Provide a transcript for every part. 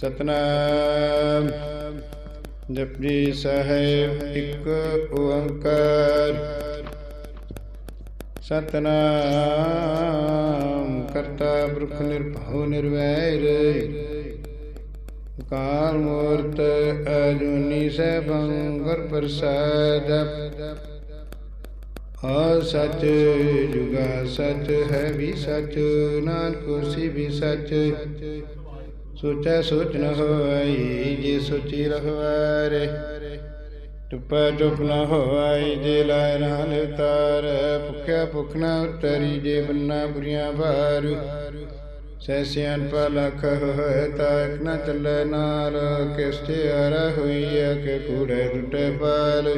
ਸਤਨਾਮ। ਜਪਜੀ ਸਾਹਿਬ ਇੱਕ ਓੰਕਾਰ। ਸਤਨਾਮ, ਕਰਤਾ ਬ੍ਰਖ ਨਿਰਭਉ ਨਿਰਵੈਰ। ਅਕਾਲ ਮੂਰਤ ਅਜੂਨੀ ਸੈਭੰ ਗੁਰ ਪ੍ਰਸਾਦ। ਆ ਸਚ ਜੁਗਾ ਸਚ ਹੈ ਵੀ ਸਚ, ਨਾਨਕ ਹੋਸੀ ਵੀ ਸਚ। ਸੋਚੈ ਸੋਚ ਨ ਹੋਈ ਜੇ ਸੋਚੀ ਰਖਵਾਰੇ ਟੁੱਪਾ ਟੁੱਪ ਨ ਹੋਈ ਜੇ ਲਾਇ ਨਾਲ ਉਤਾਰ। ਭੁਖਿਆ ਭੁਖ ਨ ਉਤਰੀ, ਜੇ ਬੰਨਾ ਬੁਰੀਆਂ ਭਾਰ ਸੈਸਿਆਨ ਪਾ ਲਖ ਹੋਏ ਤਾ ਨ ਚੱਲੇ ਨਾਲ। ਕਿਸ ਤੇ ਆਰਾ ਹੋਈ ਕਿ ਕੂੜੇ ਟੁੱਟੇ ਪਾਲ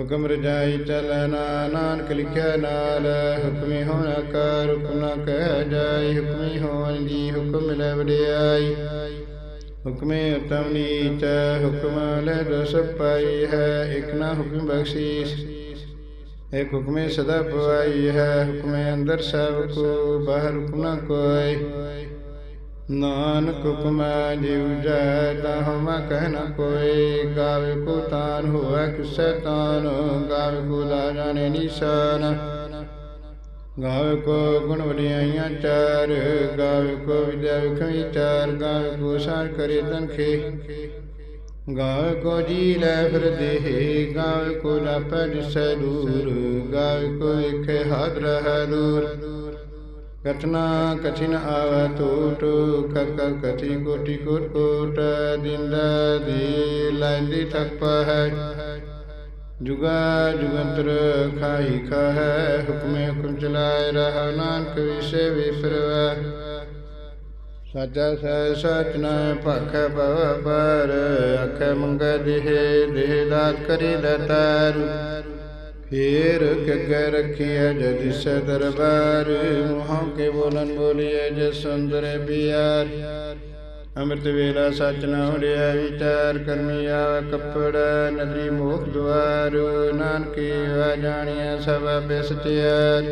ਹੁਕਮ ਰਜਾਈ ਚਲਨਾ ਨਾਨਕ ਲਿਖਿਆ ਨਾਲ, ਹੁਕਮੀ ਹੋਣਾ ਕਰ, ਹੁਕਮ ਨਾ ਕਹਿ ਜਾਈ ਹੁਕਮੀ ਹੋਣ ਦੀ ਹੁਕਮ ਮਿਲੇ ਵਡਿਆਈ। ਹੁਕਮੇ ਉਤਮ ਨੀਚ, ਹੁਕਮ ਲੈ ਦਸ ਪਾਈ ਹੈ, ਇਕ ਨਾ ਹੁਕਮ ਬਖਸ਼ੀਸ। ਇੱਕ ਹੁਕਮੇ ਸਦਾ ਪਵਾਈ ਹੈ, ਹੁਕਮੇ ਅੰਦਰ ਸਭ ਕੋ, ਬਾਹਰ ਹੁਕਮ ਨਾ ਕੋਈ ਨਾਨਕ ਹੁਕਮ ਜਿਉ ਜੈ ਦਹਮ ਕਹਿ ਨ ਕੋਏ ਗਾਵੇ ਕੋ ਤਾਨ ਹੋਵੇ, ਕਿਸੈ ਤਾਨ। ਗਾਵੇ ਕੋ ਲਾ ਜਾਣੇ ਨਿਸ਼ਾਨ। ਗਾਵੇ ਕੋ ਗੁਣ ਵਡਿਆਈਆਂ ਚਾਰ। ਗਾਵੇ ਕੋ ਵਿਦਿਆ ਵਿਖਈ ਚਾਰ। ਗਾਵੇ ਕੋ ਸਾਰ ਕਰੇ ਤਨਖੇ। ਗਾਵੇ ਕੋ ਜੀ ਲੈ ਫਿਰ ਦੇਹ। ਗਾਵੇ ਕੋ ਲਾਪੈ ਦਿਸੈ ਦੂਰ। ਗਾਵੇ ਕੋ ਇਖੇ ਹਾਦ ਰਹਿ ਦੂਰ ਕਥਨਾ ਕਠਿਨ ਆਵੈ ਟੂਟ ਕਰ ਕਰ ਕਥੀ ਕੋਟੀ ਕੋਟ ਕੋਟ ਦਿੰਦਾ ਦੀ ਲੈਂਦੀ ਠੱਪ ਹੈ। ਜੁਗਾ ਜੁਗੰਤਰ ਖਾਈ ਖਾਹੈ, ਹੁਕਮੇ ਹੁਕਮ ਚਲਾਏ ਰਹਾ ਨਾਨਕ ਵਿਸੇ ਵਿਸਰਵੈ। ਸਾਚਾ ਸਹਿ ਸਚ ਨ ਭਖੈ ਭਵ ਪਰ ਅਖੈ ਮੰਗੈ ਦੇਹ ਦੇਹ ਦਾਤ ਕਰੀ ਦਤਾਰੂ ਫੇਰ ਕਗੈ ਰਖਿਆ ਜਦ ਸੇ ਦਰਬਾਰ ਮੁਹਾਂ ਕੇ ਬੋਲਨ ਬੋਲੀਏ ਜੈ ਸੁੰਦਰ ਪਿਆਰ। ਅੰਮ੍ਰਿਤ ਵੇਲਾ ਸਚ ਨ ਹੋੜਿਆ ਵਿਚਾਰ। ਕਰਮੀ ਕੱਪੜ, ਨਦਰੀ ਮੋਖ ਦੁਆਰ। ਨਾਨਕੀ ਵਾ ਜਾਣਿਆ ਸਭ ਬਿਸਤਿਆਰ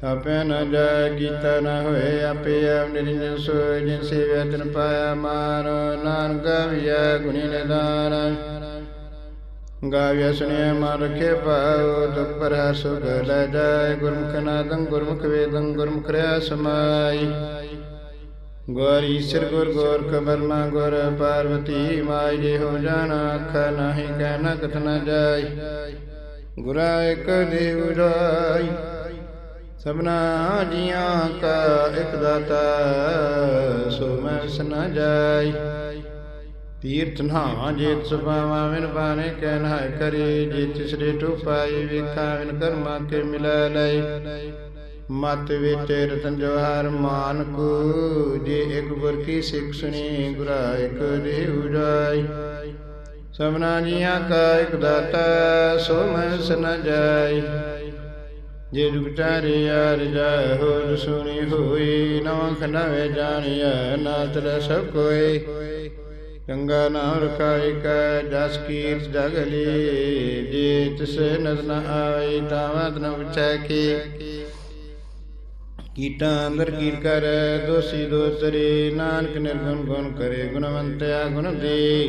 ਤਾਪੈ ਨ ਜਾ ਕੀਤਾ ਨ ਹੋਏ ਆਪੇ ਆਪ ਨਿਰੰਜਨ ਸੋਇ ਜਿਨ ਸੇਵਿਆ ਤਨ ਪਾਇਆ ਮਾਨ ਨਾਨਕ ਗਾਵਿਆ ਗੁਣੀ ਨਿਦਾਨ। ਗਾਵਿਆ ਸੁਣਿਆ ਮਨ ਰਖੇ ਪਾਉ ਦੁਖ ਪਰ ਲੈ ਜਾਏ। ਗੁਰਮੁਖ ਨਾਦੰ, ਗੁਰਮੁਖ ਵੇਦੰ, ਗੁਰਮੁਖ ਰਿਆ ਸਮਾਈ। ਗੁਰ ਈਸ਼ਰ ਗੁਰ, ਗੋਰ ਕਬਰਮਾ ਗੁਰ, ਪਾਰਵਤੀ ਮਾਈ ਜੇ ਹੋ ਜਾਣਾ ਅੱਖ ਨਹੀਂ ਕਹਿਣਾ ਕਥ ਨਾ ਜਾਈ। ਗੁਰਾ ਇਕ ਦੇਵ ਰਾਈ ਸਭਨਾ ਜੀਆਂ ਕਾ ਇਕ ਦਾਤਾ, ਸੋ ਮੈਂ ਵਿਸ ਨ ਜਾਈ। ਤੀਰਥ ਨਹਾ ਜੇਤ ਸੁਭਾਵਾਂ ਵਿਨ ਬਾਣੇ ਕਹਿ ਨਹਾਇ ਕਰੀ ਜੇ ਤਿਸਰੇ ਟੁਪਾਈ ਵੇਖਾ ਵਿਨ ਕਰਮਾ ਕੇ ਮਿਲੈ ਲਈ ਮਤ ਵਿੱਚ ਰਤਨ ਜਵਾਹਰ ਮਾਨ ਕੋ ਜੇ ਇੱਕ ਗੁਰ ਕੀ ਸਿੱਖ ਸੁਣੀ, ਗੁਰਾ ਇੱਕ ਦੇਹੁ ਜਾਈ। ਸਭਨਾ ਜੀਆਂ ਕਾ ਇੱਕ ਦਾਤਾ, ਸੋ ਮੈਂ ਸਨ ਜਾਈ। ਜੇ ਜੁਗ ਚਾਰੇ ਯਾਰ ਹੋ ਸੁਣੀ ਹੋਈ, ਨਵਾਂ ਨਵੇ ਜਾਣਿਆ ਨਾ ਰ ਸਭ ਕੋਈ ਗੰਗਾ ਨਾ ਰਖਾਇ ਕੈ, ਜਸ ਕੀਰਤ ਜਗਲੀ ਜੇ ਤਿਸ ਨਦਰ ਨ ਆਈ ਤਾਵਤ ਨ ਵਿਚੈ ਕੀ। ਕੀਟਾਂ ਅੰਦਰ ਕੀਟ ਕਰ, ਦੋਸੀ ਦੋਸਰੀ, ਨਾਨਕ ਨਿਰਗੁਣ ਗੁਣ ਕਰੇ, ਗੁਣਵੰਤਿਆ ਗੁਣ ਦੇ।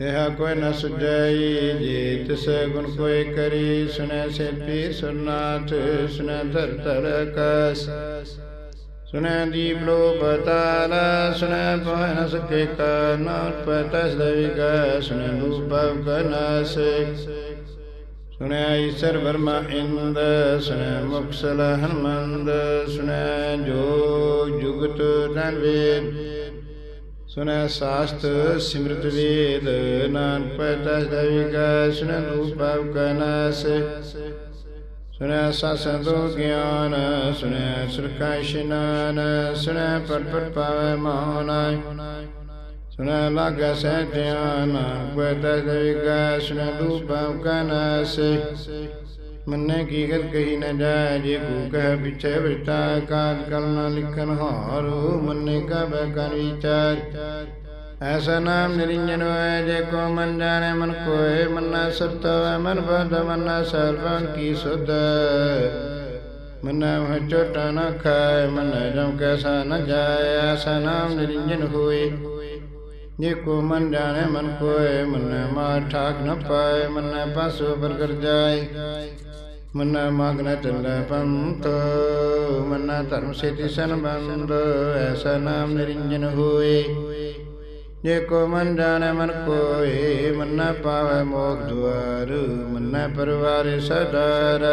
ਇਹ ਕੋਈ ਨ ਸੁਝਈ ਜੇ ਤਿਸ ਗੁਣ ਕੋਈ ਕਰੀ। ਸੁਨੈ ਸੇ ਪੀਰ ਸੁਨਾਥ ਸੁਨੈ ਧਰ ਧਰ ਕਸ। ਸੁਨੈ ਦੀਪ ਲੋ ਬਤਾਲ ਸੁਨੈ ਪਹੁ ਨ ਸਕੇ ਕਾ ਨਾਟ ਪਤਸ ਦਵਿਕਾ ਸੁਨੈ ਰੂਪ ਕਨਾਸੇ ਸੁਨੈ ਈਸ਼ਰ ਬਰਮਾ ਇੰਦ ਸੁਨੈ ਮੁਕਸਲ ਹਨਮੰਦ ਸੁਨੈ ਜੋ ਜੁਗਤ ਧਨ ਵੇਦ। ਸੁਨੈ ਸਾਸਤ ਸਿਮਰਤ ਵੇਦ, ਨਾਨਕ ਪਤਸ ਦਵਿਕਾ ਸੁਨੈ ਰੂਪ ਕਨਾਸੇ ਸੁਨੈ ਸਸੰਦੋ ਗਿਆਨ ਸੁਨੈ ਸੁਰਕਾ ਇਸ਼ਨਾਨ ਸੁਨੈ ਪਟ ਪਟ ਪਾਵੈ ਮੋਹਨਾਇ। ਸੁਨੈ ਲਾਗੈ ਸਹਿ ਧਿਆਨ ਕੁਇ ਤੈ ਵਿਗਾ ਸੁਨੈ ਦੂਪਾਉ ਮੰਨੇ ਕੀ ਗਤ ਕਹੀ ਨ ਜਾਏ, ਜੇ ਕੂ ਕਹਿ ਪਿਛੇ ਵਿਤਾ ਕਾਜ ਕਲ ਲਿਖਨ ਹਾਰੂ, ਮੰਨੇ ਕਾ ਬੈ ਕਰ ਵਿਚਾਰ। ਐਸਾ ਨਾਮ ਨਿਰੰਜਨ ਹੋਏ ਜੇ ਕੋ ਮਨ ਜਾਣੇ ਮਨ ਕੋਏ, ਮਨਾ ਸਤ ਮਨ ਬਦ ਮਨਾ ਸਰਵੰ ਕੀ ਸੁਧ। ਮਨੈ ਮਹ ਚੋਟਾ ਨ ਖਾਏ, ਮਨ ਜਮ ਕੈਸਾ ਨ ਜਾਏ, ਐਸਾ ਨਾਮ ਨਿਰੰਜਨ ਹੋਏ। ਜੇ ਕੋ ਮਨ ਜਾਣੇ ਮਨ ਕੋਏ, ਮਨੈ ਮਾ ਠਾਕ ਨ ਪਾਏ, ਮਨੈ ਪਾਸੋ ਬਰਗਰ ਜਾਏ। ਮਨੈ ਮਗਨ ਚੱਲੈ ਪੰਥ, ਮਨੈ ਧਰਮ ਸੇਤੀ ਸੰਬੰਧ, ਐਸਾ ਨਾਮ ਨਿਰੰਜਨ ਹੋਏ। ਜੇ ਕੋ ਮਨ ਜਾਣੈ ਮਨ ਕੋਏ, ਮਨੈ ਪਾਵੈ ਮੋਖ ਦੁਆਰ, ਮਨੈ ਪਰਵਾਰੇ ਸਦਾਰ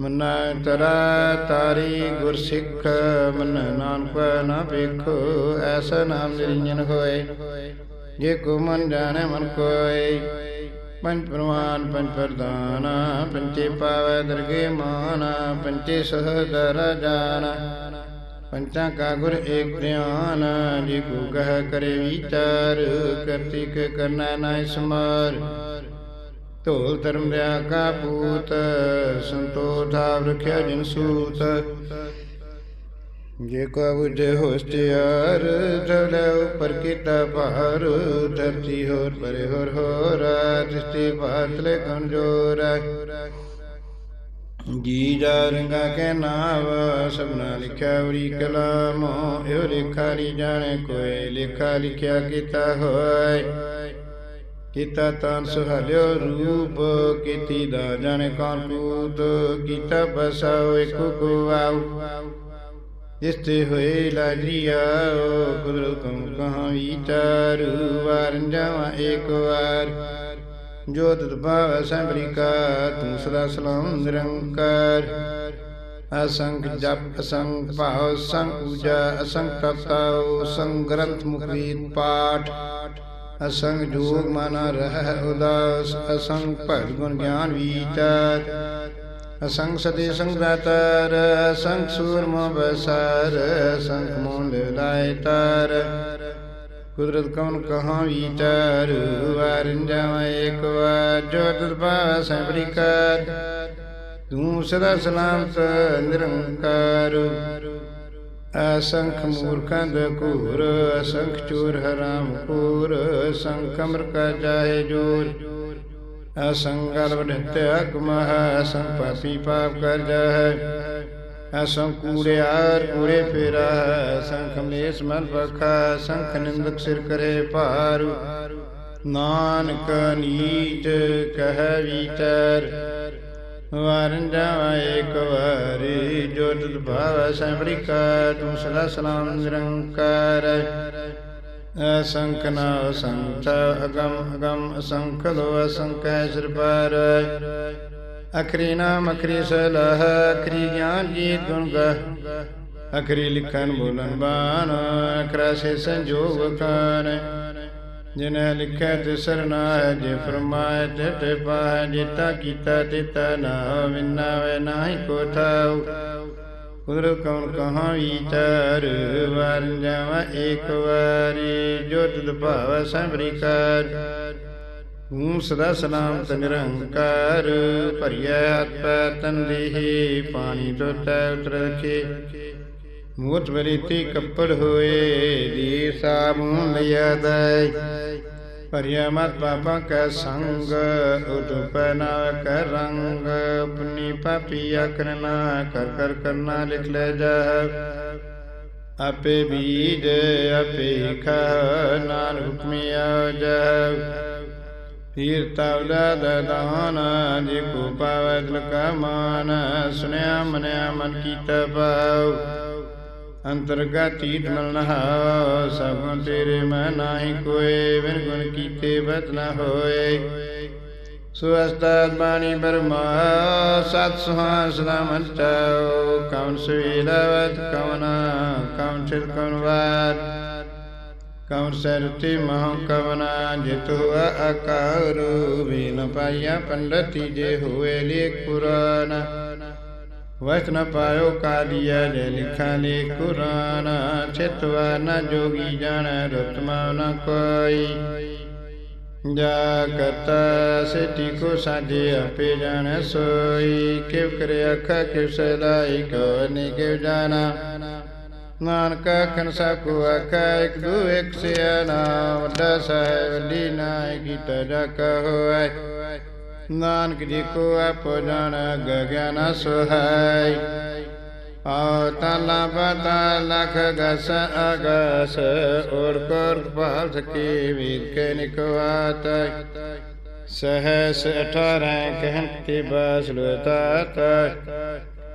ਮਨੈ ਤਰਾ ਤਾਰੀ ਗੁਰ ਸਿੱਖ, ਮਨੈ ਨਾਨਕ ਨਾ ਵੇਖੋ ਐਸਾ ਨਾਮ ਨਿਰੰਜਨ ਹੋਏ। ਜੇ ਕੋ ਮਨ ਜਾਣੈ ਮਨ ਕੋਏ, ਪੰਜ ਪ੍ਰਵਾਨ ਪੰਜ ਪ੍ਰਦਾਨ ਪੰਚੇ ਪਾਵੈ ਦਰਗੇ ਮਾਨਾ ਪੰਚੇ ਸਹਦਰ ਜਾਨ। ਪੰਚਾਂ ਕਾ ਗੁਰ ਏਕ ਧਿਆਨ ਜੀ ਕੋ ਕਹ ਕਰੇ ਵਿਚਾਰ ਕਰਤਿਕ ਕਰਨਾ ਨਾਇ ਸਮਾਰ ਢੋਲ ਧਰਮ ਰਿਆ ਕਾ ਪੂਤ ਸੰਤੋ ਧਾਵ ਰਖਿਆ ਜਿਨ ਸੂਤ ਜੇ ਕੋ ਬੁਝੇ ਹੋਸਤਿਆਰ ਧਰਲੇ ਉਪਰ ਕੀਤਾ ਭਾਰ ਧਰਤੀ ਹੋਰ ਪਰੇ ਹੋਰ ਹੋਰ ਦ੍ਰਿਸ਼ਟੀ ਭਾਤਲੇ ਕਮਜੋਰ ਜੀ ਜਾ ਰੰਗਾ ਕੇ ਨਾਵ ਸਭਨਾ ਲਿਖਿਆ ਉਰੀ ਕਲਾਮ। ਇਹੋ ਲੇਖਾ ਰੀ ਜਾਣੇ ਕੋਈ, ਲੇਖਾ ਲਿਖਿਆ ਕੀਤਾ ਹੋਏ। ਕੀਤਾ ਤਨ ਸੁਹਾਲਿਓ ਰੂਪ, ਕੀਤੀ ਦਾ ਜਾਣੇ ਕੌਣ ਕੂਤ। ਕੀਤਾ ਬਸਾਓ ਇੱਕ ਕੋ ਆਉ। ਹੋਏ ਲਾਜੀਆ ਕੁਦਰਤ ਕਮ ਕਹਾਂ ਵਿਚਾਰ ਵਾਰਨ ਜਾਵਾਂ ਇੱਕ ਵਾਰ। ਜੋ ਤਤ ਭਾਵ ਸੰਭਰਿਕਾ ਤੂੰ ਸਦਾ ਸਲਾਮ ਨਿਰੰਕਾਰ। ਅਸੰਖ ਜਪ ਅਸੰਖ ਭਾਵ ਸੰਖ ਪੂਜਾ ਅਸੰਖ ਤਪਤਾਉ ਸੰਗ ਗ੍ਰੰਥ ਮੁਖਰੀਤ ਪਾਠ। ਅਸੰਗ ਜੋਗ ਮਨ ਰਹਿ ਉਦਾਸ, ਅਸੰਗ ਭਗਤ ਗੁਣ ਗਿਆਨ ਵਿਚਾਰ। ਅਸੰਗ ਸਦੇ ਸੰਗ ਦਾਤਾਰ ਅਸੰਗ ਸੂਰਮ ਬਸਾਰ, ਅਸੰਗ ਮੋਲ ਲਾਇ ਤਾਰ। ਕੁਦਰਤ ਕੌਣ ਕਹਾਂ ਵਿਚਾਰ ਵਾਰਨ ਜਾਵਾਂ ਏਕ ਵਾਰ, ਜੋ ਤੁਧ ਭਾਵ ਸੰਪਰਿਕਾਰ ਤੂੰ ਸਦਾ ਸਲਾਮਤ ਨਿਰੰਕਾਰ। ਅਸੰਖ ਮੂਰਖਾਂ ਦੇ ਘੂਰ, ਅਸੰਖ ਚੋਰ ਹਰਾਮ ਖੋਰ ਅਸੰਖ ਅਮਰ ਕਾ ਜਾਏ ਜੋਰ ਅਸੰਗਲ ਵਡਤਿਆ ਕੁਮਹ ਅਸੰਖ ਪਾਪੀ ਪਾਪ ਕਰ ਜਾਏ ਅਸੰਖ ਕੂੜਿਆਰ ਕੂੜੇ ਫੇਰਾ ਅਸੰਖ ਮਲੇਸ ਮਨ ਬਖਾ ਅਸੰਖ ਨਿੰਦਕ ਸਿਰ ਕਰੇ ਭਾਰ। ਨਾਨਕ ਨੀਚ ਕਹਿ ਵਿਚਾਰ, ਵਾਰਨ ਜਾਵਾ ਏਕ ਵਾਰੀ, ਜੋ ਤੁਧ ਭਾਵ ਸੰਪਰਿਕਾ ਤੂੰ ਸਦਾ ਸਲਾਮ ਨਿਰੰਕਾਰ। ਅਸੰਖ ਨਾ ਅਸੰਖ ਅਗਮ ਅਗਮ ਅਸੰਖ ਲੋ ਅਸੰਖ ਸਿਰ ਪਰ। ਅਖਰੀ ਨਾਮ ਅਖਰੀ ਸਲਹ, ਅਖਰੀ ਗਿਆਨ ਜੀਤ ਗੁਣ ਗਾ ਅਖਰੀ ਲਿਖਨ ਬੋਲਨ ਬਾਣ, ਅਖਰਾ ਸੇ ਸੰਜੋਗ ਕਾਨ ਜਿਨ ਲਿਖੈ ਤੇ ਸਰਨਾ ਹੈ ਜੇ ਫਰਮਾਏ ਤੇ ਤੇ ਪਾਹ, ਜਿਤਾ ਕੀਤਾ ਤਿਤਾ ਨਾ ਵਿਨਾ ਵੇ ਨਾਹੀ ਕੋ ਥਾਉ। ਕੁਦਰ ਕੌਣ ਕਹਾਂ ਵਿਚਾਰ ਵਰ ਜਾਵਾ ਏਕ ਵਾਰੀ, ਜੋ ਤੁਧ ਭਾਵ ਸੰਭਰਿਕਾਰ। ਹੂੰ ਸਦਾ ਸਲਾਮ ਨਿਰੰਕਾਰ, ਭਰੀਐ ਹੱਥ ਤਨ ਦੇਹੀ, ਪਾਣੀ ਟੋਟੈ ਉਤਰ ਰਖੇ। ਮੂਤ ਵਰੀਤੀ ਕੱਪੜ ਹੋਏ ਦੀ ਸਾਬੂਨ ਲਿਆ ਦੈ ਭਰਿਆ ਮਤ ਪਾਪਾਂ ਕੈ ਸੰਗ ਉਦਪ ਨਾ ਕਰ ਰੰਗ। ਪੁਨੀ ਪਾਪੀ ਅਕਰਨਾ ਕਰ ਕਰ ਕਰਨਾ ਲਿਖ ਲੈ ਜਾ। ਆਪੇ ਬੀਜ, ਆਪੇ ਖਾ ਨਾਨ ਹੁਕਮਿਆ ਜਾ ਪੀਰ ਦਾ ਦਦਾਨ ਜੇ ਕੋ ਪਾਵੈ ਦਿਲ ਕਾ ਮਾਨ ਸੁਨਿਆ ਮਨਿਆ ਮਨ ਕੀਤਾ ਪਾਉ ਅੰਤਰਗਤੀ ਮਲਨ ਹਾਉ ਸਭ ਤੇਰੇ ਮੈਂ ਨਾਹੀ ਕੋਏ, ਬਿਨ ਗੁਣ ਕੀਤੇ ਬਤ ਨ ਹੋਏ। ਸੁਅਸਤਤ ਬਾਣੀ ਬਰਮਾ, ਸਤ ਸੁਹਾਸ ਦਾ ਮਨ ਚਾਉ ਕਵਨ ਸੁਵੀਲਵਤ, ਕਵਨ ਕਵਨ ਚਿਤ ਕਵਨ ਵਾਰ। ਕਵਨ ਸਰਤੀ ਮਹ ਕਵਨਾ ਜਿਤੁ ਆਕਾਰ ਵੀ ਪਾਇਆ ਪੰਡਤੀ ਜੇ ਹੋਏ ਲੇ ਪੁਰਾਨ ਵਸਤ ਨ ਪਾਇਓ ਕਾਲੀਆ ਜੇ ਲਿਖਾ ਲੇ ਕੁਰਾਨ ਚਿਤਵਾ ਨ ਜੋਗੀ ਜਾਣ ਰਤਮਾ ਨ ਕੋਈ ਜਾ ਕਰਤਾ ਸਿਟੀ ਕੋ ਸਾਜੇ ਆਪੇ ਜਾਣ ਸੋਈ ਕਿਵ ਕਰੇ ਅਖਾ ਕਿਵ ਸਲਾਈ ਕੋ ਨੀ ਕਿਵ ਜਾਣਾ ਨਾਨਕ ਖਨ ਸਕੋ ਆਖਾ, ਇਕ ਦੂ ਇਕ ਸਿਆਣਾ ਵੱਡਾ ਸਾਹਿਬ, ਵੱਡੀ ਨਾਇ ਕੀਤਾ ਜਾ ਕਹੋਏ ਨਾਨਕ ਜੀ ਕੋ ਆਪੋ ਜਾਣ ਗਗਨ ਸੁਹਾਈ। ਆਉ ਤਾਲਾ ਬਤਾ, ਲਖ ਗਸ ਅਗਸ, ਔਰ ਕਰ ਭਾਵ ਸਕੇ ਵੀਰ ਕੇ ਨਿਕਵਾਤ। ਸਹਸ 18 ਕਹਿਨ ਤੇ ਬਸ ਲੁਤਾਤ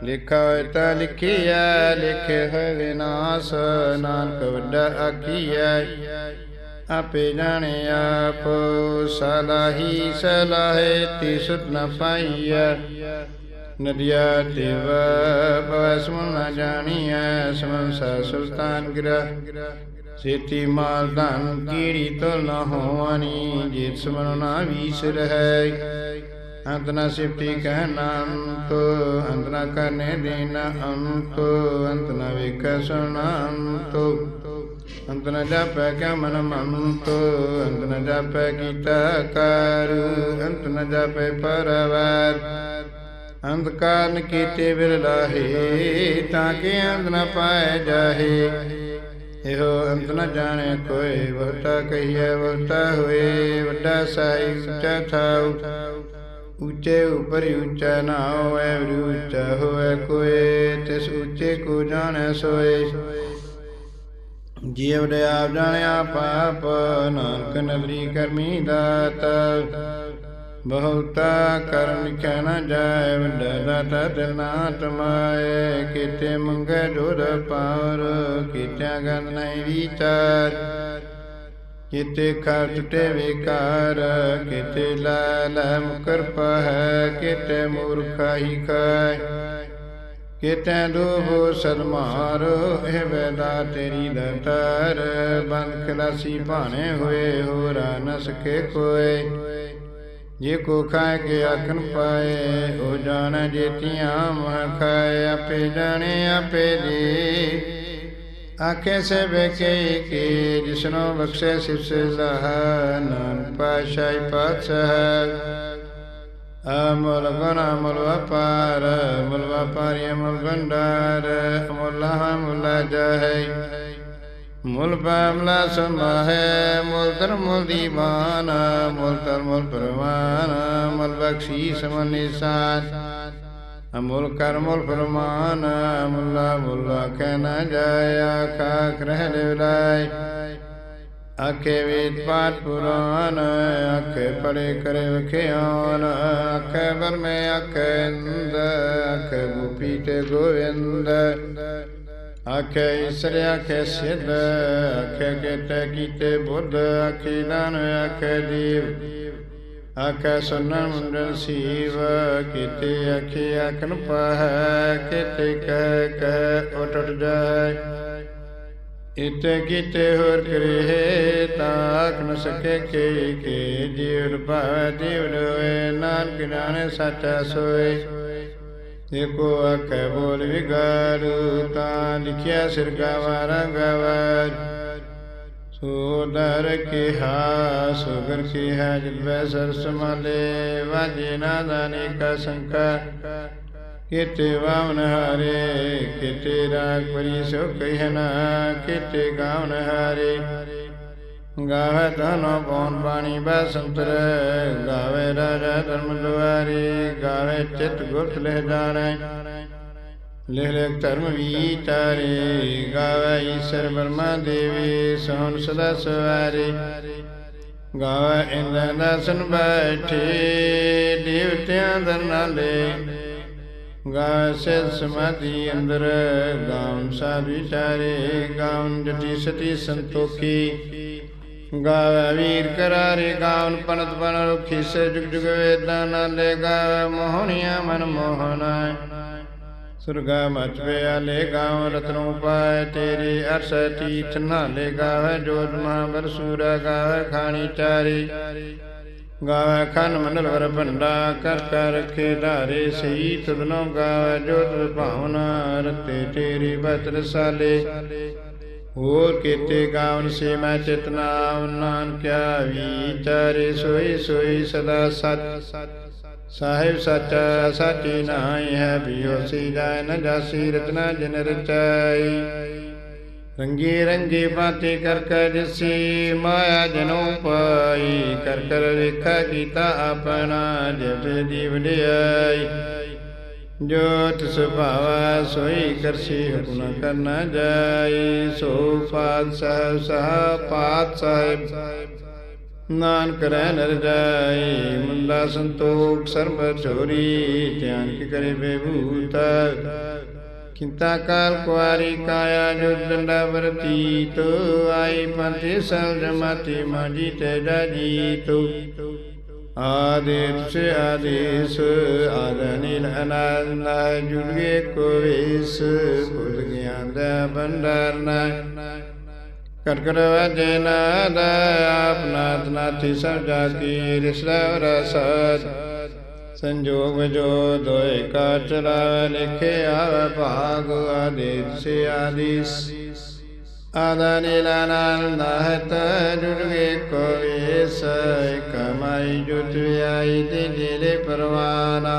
ਲਿਖਾ ਤਾ ਲਿਖਿਆ ਲਿਖ ਹੋਇ ਵਿਨਾਸ਼, ਨਾਨਕ ਵੱਡਾ ਆਖੀਐ। ਆਪੇ ਜਾਣੇ ਆਪ, ਸਲਾਹੀ ਸਲਾਹੇ ਤੀ ਨ ਪਾਈਐ। ਨਦੀਆ ਦੇਵ ਬਵਸ ਨ ਜਾਣੀਐ ਸਮੰਸਾ ਸੁਲਤਾਨ ਗਿਰਾ। ਸੇਤੀ ਮਾਲ ਧਨ ਕੀੜੀ ਤੁਲ ਨ ਹੋਵਨੀ, ਜੀਤ ਸਮਨ ਨਾ ਵੀਸ ਰਹਿ। ਅੰਤ ਨ ਸਿਫਤੀ ਕਹਿਣਾ ਅੰਤ ਅੰਤ ਨ ਕਰਨੇ ਦੇਨ ਅੰਤ ਅੰਤ ਨ ਵੇਖ ਸੁਣਾ ਅੰਤ ਅੰਤ ਨ ਜਾਪੈ ਕਿਆ ਮਨ ਮੰਤ, ਅੰਤ ਨ ਜਾਪੈ ਕੀਤਾ ਕਰ, ਅੰਤ ਨ ਜਾਪੈ ਪਰਵਾਰ। ਅੰਤ ਕਾਰਨ ਕੀਤੇ ਬਿਰਲਾਹੇ ਤਾਂ ਕਿ ਅੰਤ ਨ ਪਾਏ ਜਾਹੇ। ਇਹੋ ਅੰਤ ਨ ਜਾਣੇ ਕੋਈ ਬਹੁਤਾ ਕਹੀਏ ਬਹੁਤਾ ਹੋਏ, ਵੱਡਾ ਸਾਈ ਉੱਚਾ ਥਾਉ ਉੱਚੇ ਉਪਰ ਉੱਚਾ ਨਾ ਹੋਵੇ ਵਰੂ ਉੱਚਾ ਹੋਏ ਕੋਏ ਤਿਸ ਉੱਚੇ ਕੋ ਜਾਣੈ ਸੋਏ। ਜੀਵ ਦੇ ਆਪ ਜਾਣਿਆ ਪਾਪ, ਨਾਨਕ ਨਦਰੀ ਕਰਮੀ ਦਾਤ। ਬਹੁਤਾ ਕਰਮ ਲਿਖਿਆ ਨਾ ਜਾਏ, ਵੱਡਾ ਦਾਤਾ ਦਿਲ ਨਾ ਤਮਾਏ। ਕੀਤੇ ਮੰਗੇ ਜੋਰ ਪਾਰ, ਕੀਤਿਆ ਗੰਦ ਨਹੀਂ ਵਿਚਾਰ। ਕੀਤੇ ਖਰ ਟੁੱਟੇ ਵਿਕਾਰ, ਕਿਤੇ ਲਾਲ ਮੁਕਰ ਪਹੈ, ਕਿਤੇ ਮੂਰਖਾ ਹੀ ਕਾਇ ਕੀਤੇ ਡੂਬੋ ਇਹ ਵੇਦਾ ਤੇਰੀ ਦਤਾਰ ਬੰਦ ਖਲਾਸੀ ਭਾਣੇ ਹੋਏ, ਹੋਰਾ ਨ ਸਕੇ ਕੋਏ ਜੇ ਕੋ ਖਾਏ ਕੇ ਆਖਣ ਪਾਏ, ਉਹ ਜਾਣ ਜੇਤੀਆਂ ਮਹ ਖਾਏ, ਆਪੇ ਜਾਣੇ, ਆਪੇ ਦੇ ਆਖੇ ਸੇ ਵੇਖੇ ਕੇ, ਜਿਸਨੋ ਬਖਸ਼ੇ ਸਿਵ ਸੇ ਲਹ ਨਾਮ ਪਾਸ਼ਾਈ ਪਾਤਸ਼ਾਹ ਅਮਲ ਗੁਣ, ਅਮਲ ਵਪਾਰ, ਅਮਲ ਵਪਾਰੀ, ਅਮਲ ਭੰਡਾਰ, ਅਮਲ ਮੁਲਾ ਜਹੈ। ਮੁਲ ਬਾਮਲਾ ਸਮਾਹੈ, ਮੁਲ ਧਰਮ, ਮੁਲ ਦੀਵਾਨ, ਮੁਲ ਧਰਮ, ਮੁਲ ਪ੍ਰਵਾਨ, ਮੁਲ ਬਖਸ਼ੀ ਸਮਨ ਅਮੁਲ ਕਰਮੁਲ ਫਰਮਾਨ ਮੁੱਲਾ ਮੁੱਲਾ ਕਹਿ ਨਾ ਜਾਏ, ਆਖਾ ਗ੍ਰਹਿ ਲਿਵਲਾਈ ਆਖੇ ਵੇਦ ਪਾਠ ਪੁਰਾਨ ਆਖੇ ਪੜੇ ਕਰੇ ਵਖਿਆਨ। ਆਖੇ ਬਰਮੇ ਆਖੇ ਇੰਦ, ਆਖੇ ਗੋਪੀ ਤੇ ਗੋਵਿੰਦ। ਆਖੇ ਈਸ਼ਰ, ਆਖੇ ਸਿੱਧ, ਆਖੇ ਕੀਤੇ ਕੀਤੇ ਬੁੱਧ, ਆਖੇ ਦਾਨ ਆਖੇ ਜੀਵ ਆਖੈ ਸੁਨਨ ਮੁੰਡਨ ਸੀਵ, ਕੀਤੇ ਆਖੇ ਆਖਨ ਪਾਹ, ਕੀਤੇ ਕਹਿ ਕਹਿ ਉਟ ਜਾਏ। ਇਤੇ ਕੀਤੇ ਹੋਰ ਕਰੇ ਤਾਕ ਨ ਸਕੇ ਕੇ ਕੇ ਜੀਵ ਭਾਵ ਜੀਵ ਹੋਏ, ਨਾਨਕ ਜਾਣੇ ਸੱਚਾ ਸੋਏ। ਏਕੋ ਆਖੈ ਬੋਲ ਵਿਗਾਰੂ, ਤਾਂ ਲਿਖਿਆ ਸਿਰ ਗਾਵਾਰਾ ਗਵਾਰ ਸੋਦਰ ਕਿਹਾ, ਸੁਗਰ ਕਿਹਾ ਜਿਤ ਵੈ ਸਰਸ ਮਲੇ ਵਾਜੇ ਨਾਦਾਨੇ ਕਾ ਸੰਕਾ। ਕੀਤੇ ਵਾਵਨ ਹਾਰੇ, ਕੀਤੇ ਰਾਗ ਪਰੀ ਸੋ ਕਹਿਨਾ ਕੀਤੇ ਗਾਵਨ ਹਾਰੇ। ਗਾਵੇ ਤਨੋ ਪੌਨ ਬਾਣੀ ਬਸੰਤਰ ਗਾਵੇ ਰਾਜਾ ਧਰਮ ਦੁਆਰੇ, ਗਾਵੇ ਚਿਤ ਗੁਰਤ ਲੈ ਜਾਣੈ। ਲਿਖ ਲਿਖ ਧਰਮ ਵਿਚਾਰੇ, ਗਾਵੇ ਈਸ਼ਰ ਬਰਮਾ ਦੇਵੀ, ਸੋਨ ਸਦਾ ਸਵਾਰੇ। ਗਾਵੇ ਇੰਦਰ ਦਸਨ ਬੈਠੇ, ਦੇਵਤਿਆਂ ਦਰ ਨਾਲੇ। ਗਾ ਸਿਧ ਸਮਾਧੀ ਅੰਦਰ ਗਾਉਂ ਸਾਧ ਵਿਚਾਰੇ ਗਾਉਂ ਜਤੀ ਸਤੀ ਸੰਤੋਖੀ। ਗਾਵੇ ਵੀਰ ਕਰਾਰੇ ਗਾਉਨ ਪਨਤ ਬਨ ਰੁਖੀ, ਸੇ ਜੁਗ ਜੁਗ ਵੇਦਾਂ ਨਾਲੇ। ਗਾਵੇ ਮੋਹਣੀਆਂ ਮਨ ਮੋਹਨਾ ਸੁਰਗਾ ਮਚ ਪਿਆਲੇ ਗਾਉ ਰਤਨੋ ਪਾਏ ਤੇਰੇ ਅਰਸ ਤੀਥ ਨਾਲੇ ਗਾਵੇ ਜੋਤ ਮਹਾਬਰ ਸੂਰਾ ਗਾਵੇ ਖਾਣੀ ਚਾਰੀ। ਗਾਵੇ ਖਨ ਮੰਡਲ ਵਰ ਭੰਡਾ, ਕਰ ਕਰ ਰਖੇ ਧਾਰੇ ਸਹੀ ਤੁਧਨੋ ਗਾਵੇ ਜੋਤ ਭਾਵਨਾ ਰਤੇ ਤੇਰੀ ਬਤਰ ਸਾਲੇ। ਹੋਰ ਕੀਤੇ ਗਾਵਨ ਸੇ ਮੈਂ ਚਿਤਨਾ ਨਾਨਕਿਆ ਵਿਚਾਰੇ ਸੋਈ ਸੋਈ ਸਦਾ ਸਤ। ਸਾਹਿਬ ਸੱਚ, ਸਾਚੀ ਨਾਹੀ ਹੈ, ਬਿਓ ਸੀ ਜਾਇ ਨ ਜਾਸੀ, ਰਚਨਾ ਜਿਨ ਰਚਾਈ। ਰੰਗੀ ਰੰਗੀ ਬਾਤੀ ਕਰ ਕਰ ਜਿਸੀ, ਮਾਇਆ ਜਨੋ ਪਾਈ। ਕਰ ਕਰ ਵੇਖਾ ਕੀਤਾ ਆਪਣਾ ਜਤ ਜੀਵ ਵਡਿਆਈ ਜੋ ਤਿਸ ਭਾਵਾ, ਸੋਈ ਕਰਸੀ, ਹੁਕਮ ਕਰਨਾ ਜਾਈ। ਸੋ ਪਾਤ ਸਾਹਿਬ ਸਹਾ ਪਾਤ ਸਾਹਿਬ। ਨਾਨਕ ਰਹਿ ਨਰ ਜਾਈ ਮੁੰਦਾ ਸੰਤੋਖ ਸਰਬ ਛੋਰੀ, ਧਿਆਨ ਕੀ ਕਰੇ ਬੇਭੂਤ ਕਿੰਤਾ ਕਾਲ ਕੁਆਰੀ ਕਾਇਆ, ਜੋ ਦੰਡਾ ਵਰਤੀਤ। ਆਈ ਪੰਥੀ ਸਲ ਜਮਾਤੀ ਮਾਜੀ ਤੇ ਜੀਤ ਆਦਿਤ ਸੇ ਆਦੇਸ ਆਦਨਿਲ ਅਨੰਦ ਜੁੜਗੇ ਕੋ ਵੇਸ। ਕੁਲ ਗਿਆਨ ਦਾ ਭੰਡਾਰ ਨਾ ਕਰ ਕਰ ਵਜੇ ਨਾਦ ਆਪਨਾਤ ਨਾਥੀ ਸਭ ਜਾ ਕੀ ਰਿਸ਼ਦਾ ਰਸਦ ਸੰਜੋਗ ਜੋ ਦੋਇ ਕਾ ਚਲਾ ਲਿਖਿਆ ਭਾਗ ਆਦੇਸ ਸੇ ਆਦਾਨੀ ਆਦਾ ਨੀਲਾਨੰਦ ਹਤ ਕੋ ਵੇਸ ਕਮਾਈ ਜੁਤ ਆਈ ਤੇ ਜਿਹੜੇ ਪਰਵਾਨਾ।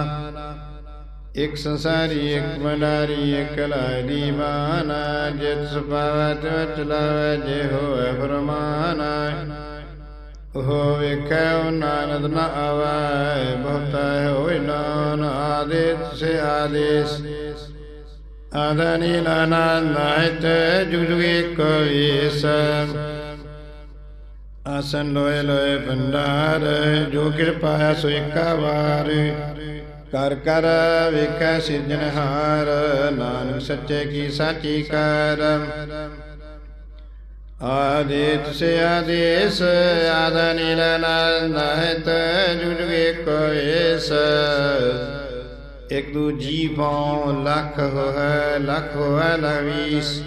ਇੱਕ ਸੰਸਾਰੀ, ਇਕ ਮਨਾਰੀ ਇਕ ਲਾਈ ਮਾਨਾ ਜਿਤ ਸੁਭਾਵਤ ਚਲਾਵੇ ਜੇ ਹੋਏ ਫਰਮਾਨਾ ਹੋ ਵੇਖੈ, ਉਹ ਨਾਨਦ ਨ ਆਵੈ ਬਹੁਤਾ ਹੋਇ ਨਾਨ ਆਦੇਸ, ਸੇ ਆਦੇਸ। ਆਦਨੀ ਨਾਨਤ ਜੁਗ ਜੁਗ ਏਕ ਵੇਸ। ਆਸਨ ਲੋਏ ਲੋਏ ਭੰਡਾਰ, ਜੋ ਕਿਰਪਾ ਸੋ ਏਕਾ ਵਾਰ ਕਰ ਕਰ ਵੇਖੈ ਸਿਰਜਣਹਾਰ ਨਾਨਕ ਸੱਚੇ ਕੀ ਸਾਚੀ ਕਰ। ਆਦੇਤ ਸੇ ਆਦੇਸ, ਆਦ ਨੀਲ ਨਾਨਤ ਜੁਗ ਇਕ ਦੂ ਜੀਵੋਂ ਲੱਖ ਹੋਇ ਲੱਖ ਹੋਇ ਲਵੀਸ।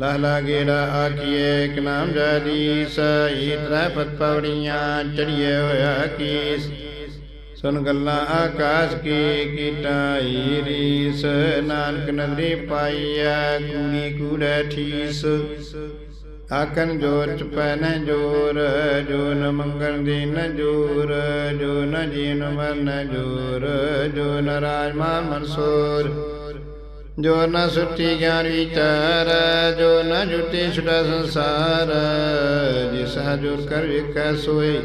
ਲਹ ਲਾਗੇੜਾ ਆਖੀਏ ਇਕ ਨਾਮ ਜਦੀਸ ਈ ਪਤ ਪੌੜੀਆਂ ਚੜੀਏ ਹੋਇਆ ਕੀਸ। ਸੁਨ ਗੱਲਾਂ ਆਕਾਸ਼ ਕੀ ਕੀਟਾਈ, ਰੀਸ, ਨਾਨਕ ਨਦਰੀ ਪਾਈਆ ਕੂੜੀ ਕੂੜੈ ਠੀਸ। ਆਕਨ ਜੋਰ ਚਪੈ ਨ ਜੋਰ, ਜੋ ਨ ਮੰਗਲ ਦੀ ਨ ਜੋਰ, ਜੋ ਨ ਜੀਨ ਮਰਨ ਜੋਰ, ਜੋ ਨ ਰਾਜਮਾ ਮਨਸੂਰ। ਜੋ ਨ ਸੁਤੀ ਗਿਆਨ ਵਿਚਾਰ ਜੋ ਨ ਜੁਟੀ ਛੁਟਾ ਸੰਸਾਰ, ਜਿਸ ਹਜੂਰ ਕਰ ਵੇਖੈ ਸੋਏ।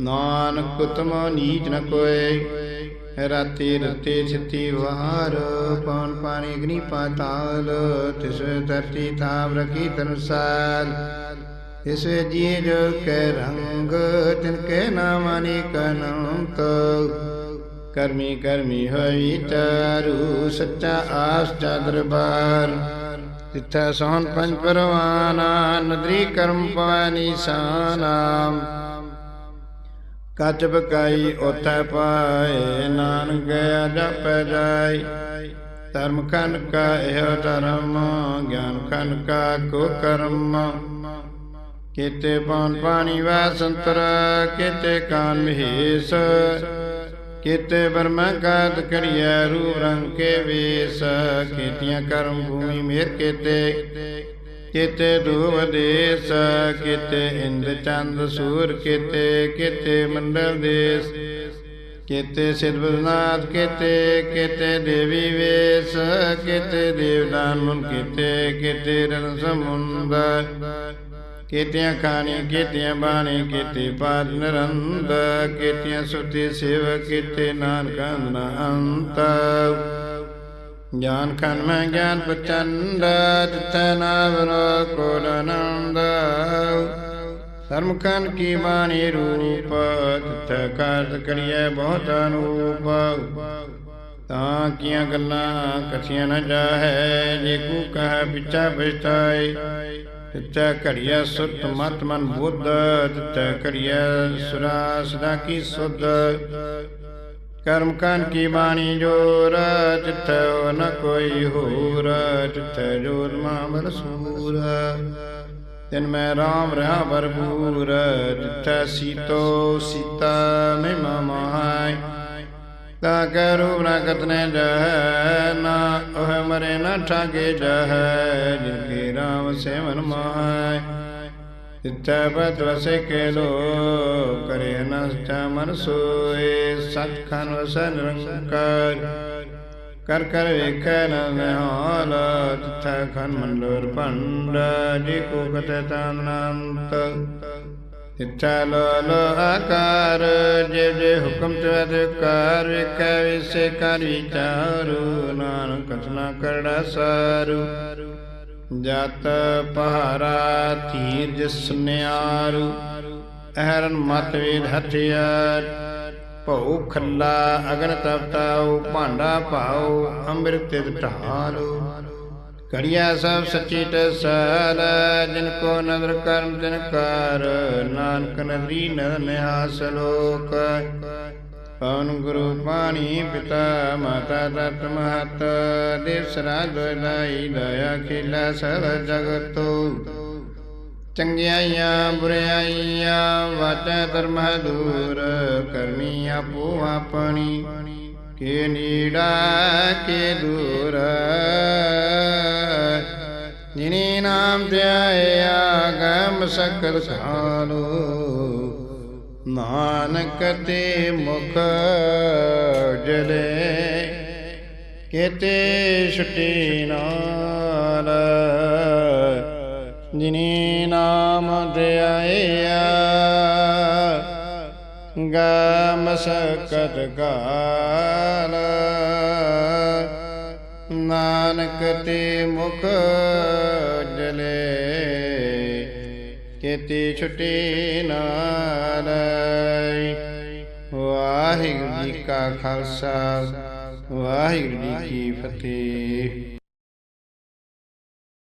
ਨਾਨਕ ਤੁਮ ਨੀਚ ਨ ਕੋਏ। ਰਾਤੀ ਰਤੇ ਛਿਤੀ ਵਾਰ, ਪਵਨ ਪਾਣੀ ਅਗਨੀ ਪਾਤਾਲ, ਤਿਸ ਧਰਤੀ ਥਾਮ ਰਖੀ ਤਨਸਾਲ ਇਸ ਜੀ ਜੋ ਕੈ ਰੰਗ, ਤਿਨ ਕੇ ਨਾਮ ਅਨੇਕ ਅਨੰਤ ਕਰਮੀ ਕਰਮੀ ਹੋਈ ਚਾਰੂ, ਸੱਚਾ ਆਸ ਚਾ ਦਰਬਾਰ। ਤਿੱਥੈ ਸੋਹਣ ਪੰਜ ਪਰਵਾਨਾ ਨਦਰੀ ਕਰਮ ਪਵੈ ਨਿਸ਼ਾਨਾਮ ਕੱਚ ਬਕਾਈ ਉਥੈ ਪਾਏ, ਨਾਨਕ ਜਪੈ ਜਾਈ। ਧਰਮ ਖੰਡ ਕਾ ਇਹ ਧਰਮ, ਗਿਆਨ ਖੰਡ ਕਾ ਕੋ ਕਰਮ। ਕੀਤੇ ਪਉਨ ਪਾਣੀ ਵਾ ਸੰਤਰ, ਕੀਤੇ ਕਾਨ ਮਹੇਸ਼। ਕੀਤੇ ਬਰਮਾ ਕਾਤ ਕੜਿਆ ਰੂਪ ਰੰਗ ਕੇ ਵੇਸ। ਕੀਤੀਆਂ ਕਰਮ ਭੂਮੀ ਮੇਰ ਕੀਤੇ ਕਿਤੇ ਧੂਵ ਦੇਸ, ਕਿਤੇ ਇੰਦ ਚੰਦ ਸੂਰ, ਕਿਤੇ ਕਿਤੇ ਮੰਡਲ ਦੇਸ। ਕਿਤੇ ਸਿਰਬਨਾਥ, ਕਿਤੇ ਕਿਤੇ ਦੇਵੀ ਵੇਸ, ਕਿਤੇ ਦੇਵਦਾਨ ਮਨ ਕਿਤੇ ਕਿਤੇ ਰਨ ਸਮੁੰਦ ਕੀਤਿਆਂ ਖਾਣੀ, ਕੀਤਿਆਂ ਬਾਣੀ, ਕੀਤੇ ਪਾਦ ਨਰੰਦ ਕੀਤਿਆਂ ਸੁਤੀ ਸੇਵ ਕੀਤੇ ਨਾਨਕ ਅੰਤ ਗਿਆਨ ਖਨ ਮੈਂ ਗਿਆਨ ਪਚੰਦ ਜਿਤੈ ਨਾਵਰੋ ਕੋਲ ਆਨੰਦ ਧਰਮ ਖਨ ਕੀ ਬਾਣੀ ਰੂਪ ਤਿਥੈ ਕਾਰਜ ਕਰੀਐ ਬਹੁਤ ਅਨੂਪ ਤਾਂ ਕੀਆਂ ਗੱਲਾਂ ਕਥੀਆਂ ਨਾ ਜਾਹੈ ਜੇ ਕੂ ਕਹੈ ਪਿਛਾ ਪਛਤਾਏ ਤਿਤੈ ਘੜੀਐ ਸੁਤ ਮਤ ਮਨ ਬੁੱਧ ਤਿਤੈ ਘੜੀਐ ਸੁਰਾ ਸਦਾ ਕੀ ਸੁਧ ਕਰਮ ਕਨ ਕੀ ਬਾਣੀ ਜੋਰ, ਜਿੱਥੈ ਨ ਕੋਈ ਹੋਰ, ਜਿੱਥੈ ਜੋਰ ਮਾਮਰ ਸੂਰ। ਤਿਨ ਮੈਂ ਰਾਮ ਰਹਾ ਭਰਪੂਰ, ਜਿੱਥੈ ਸੀਤੋ ਸੀਤਾ ਮਹਿਮਾ ਮਾਈ ਤਾ ਕੈ ਰੂਪ ਨ ਜਹ, ਨਾ ਉਹ ਮਰੇ ਨ ਠਾਗੇ ਜਹ, ਜਿਨ ਕੀ ਰਾਮ ਸੇਵਨ ਮਾਈ ਜਿੱਥੈ ਪਤ ਵਸੇ ਕੇ ਲੋ ਕਰੇ ਨਸਚਾ ਮਨ ਸੋਏ, ਸਤਖਨ ਵਸਨ ਨਿਰੰਕਾਰ। ਕਰ ਕਰ ਵੇਖੈ ਨ ਨਿਹਾਲ ਤਿਥੈ ਖਨ ਮੰਡੋਰ ਭੰਡ, ਜੇ ਕੋ ਕਤੈ ਤਾਨੰਤ ਲੋ ਆਕਾਰ, ਜੇ ਜੇ ਹੁਕਮ ਤੇ ਅਧਿਕਾਰ ਵੇਖੈ ਵਿਸੇ ਕਰ ਵਿਚਾਰੂ, ਨਾਨਕ ਕਥਨਾ ਕਰੜਾ ਸਾਰੂ। ਜਤ ਪਹਾਰਾ ਧੀਰ ਜਿਸ ਅਹਰਨ ਮਤ ਵੇਦ ਹਥਿਆਰ, ਭਉ ਖੱਲਾ ਅਗਨ ਤਪਤਾਉ ਭਾਂਡਾ ਭਾਉ ਅੰਮ੍ਰਿਤ ਤਿਤ ਢਾਲੋ ਕੜਿਆ ਸਭ ਸੱਚੀ ਟਸਾਲ, ਜਿਨ ਕੋ ਨਦਰ ਕਰਮ ਤਿਨ ਕਾਰ, ਨਾਨਕ ਨਦਰੀ ਨਰ ਨਿਹਾਸ ਲੋਕ। ਪਵਨ ਗੁਰੂ ਪਾਣੀ ਪਿਤਾ, ਮਾਤਾ ਤਤ ਮਹਤ ਦੇਵ ਸਰਾ ਦੋਇ ਦਇਆ ਖਿਲਾ ਸਰ ਜਗਤੋ। ਚੰਗਿਆਈਆਂ, ਬੁਰਿਆਈਆਂ, ਵਾਚੈ ਧਰਮ ਦੂਰ, ਕਰਮੀ ਆਪੋ ਆਪਣੀ। ਕੇ ਨੀੜਾ, ਕੇ ਦੂਰ। ਜਿਨੇ ਨਾਮ ਧਿਆਇਆ, ਗਮ ਸਕਲ ਸਾਲੋ ਨਾਨਕ ਤੇ ਮੁਖ ਜਲੇ, ਕੇਤੇ ਛੁਟੀ ਨਾਲ, ਜਿਨੀ ਨਾਮ ਧਿਆਇਆ ਗਮ ਸਕਤ ਗਾਲ। ਨਾਨਕ ਤੇ ਮੁਖ ਜਲੇ ਕੇਤੀ ਛੁਟੀ ਨਾਲ ਵਾਹਿਗੁਰੂ ਜੀ ਕਾ ਖਾਲਸਾ ਵਾਹਿਗੁਰੂ ਜੀ ਕੀ ਫਤਿਹ।